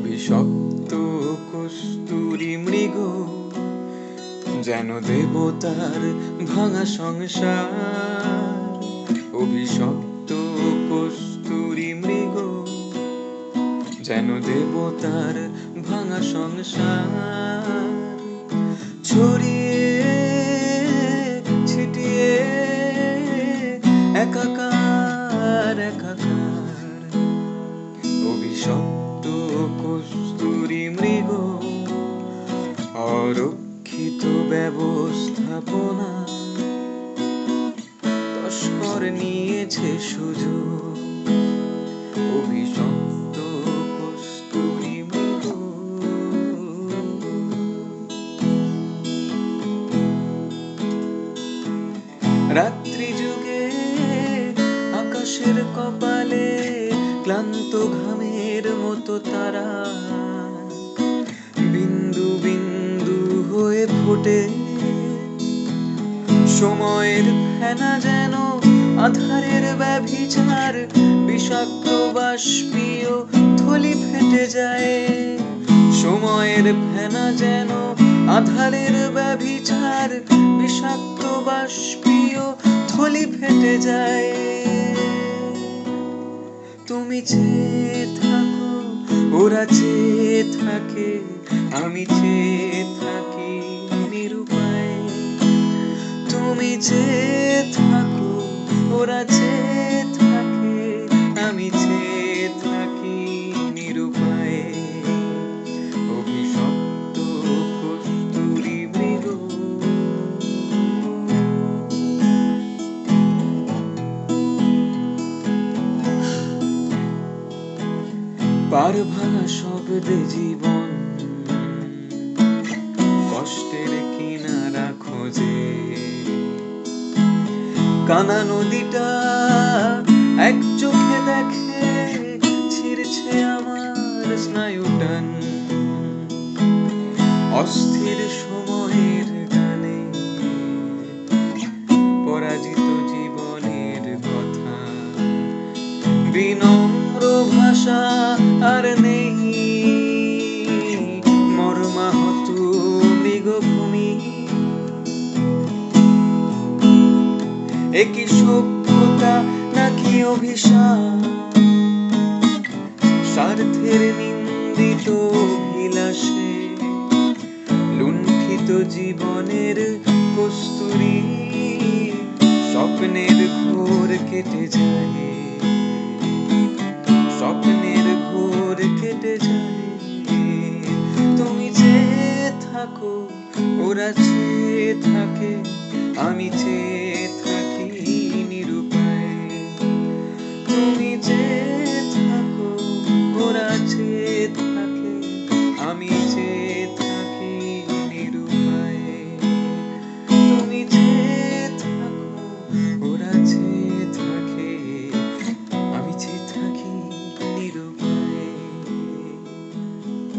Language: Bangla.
অভিশপ্ত কস্তুরি মৃগ, যেন দেবতার ভাঙা সংসার। অভিশপ্ত কস্তুরি মৃগ, যেন দেবতার ভাঙা সংসার। ছড়িয়ে, ছিটিয়ে, একাকার একাকার। অভিশপ্ত কস্তুরি মৃগ অরক্ষিত ব্যবস্থাপনা। তস্কর নিয়েছে সুযোগ অভিশপ্ত কস্তুরি মৃগ। রাত্রি যুগে আকাশের কপালে ক্লান্ত ঘামের মতো তারা। বিন্দু বিন্দু হয়ে ফোটে। সময়ের ফেনা যেন আধারের ব্যভিচার, বিষাক্ত বাষ্পীয় থলি ফেটে যায়। সময়ের ফেনা যেন আধারের ব্যভিচার, বিষাক্ত বাষ্পীয় থলি ফেটে যায়। তুমি চেয়ে থাকো, ওরা চেয়ে থাকে, আমি চেয়ে থাকি নিরুপায়। তুমি চেয়ে থাকো, ওরা চেয়ে পার ভাঙা শব্দে জীবন। কষ্টের কিনারা খোঁজে। কানা নদীটা এক চোখে দেখে ছিঁড়ছে আমার স্নায়ুটান অস্থির সময়ের গানে পরাজিত জীবনের কথা। বিনম্র ভাষা আর নেই। মর্মাহত মৃগভূমি একই সভ্যতা নাকি অভিশাপ? স্বার্থের নিন্দিত অভিলাষে লুণ্ঠিত জীবনের কস্তুরি। স্বপ্নের ঘোর কেটে যায়। ওরা চেয়ে থাকে আমি চেয়ে থাকি নিরুপায়। তুমি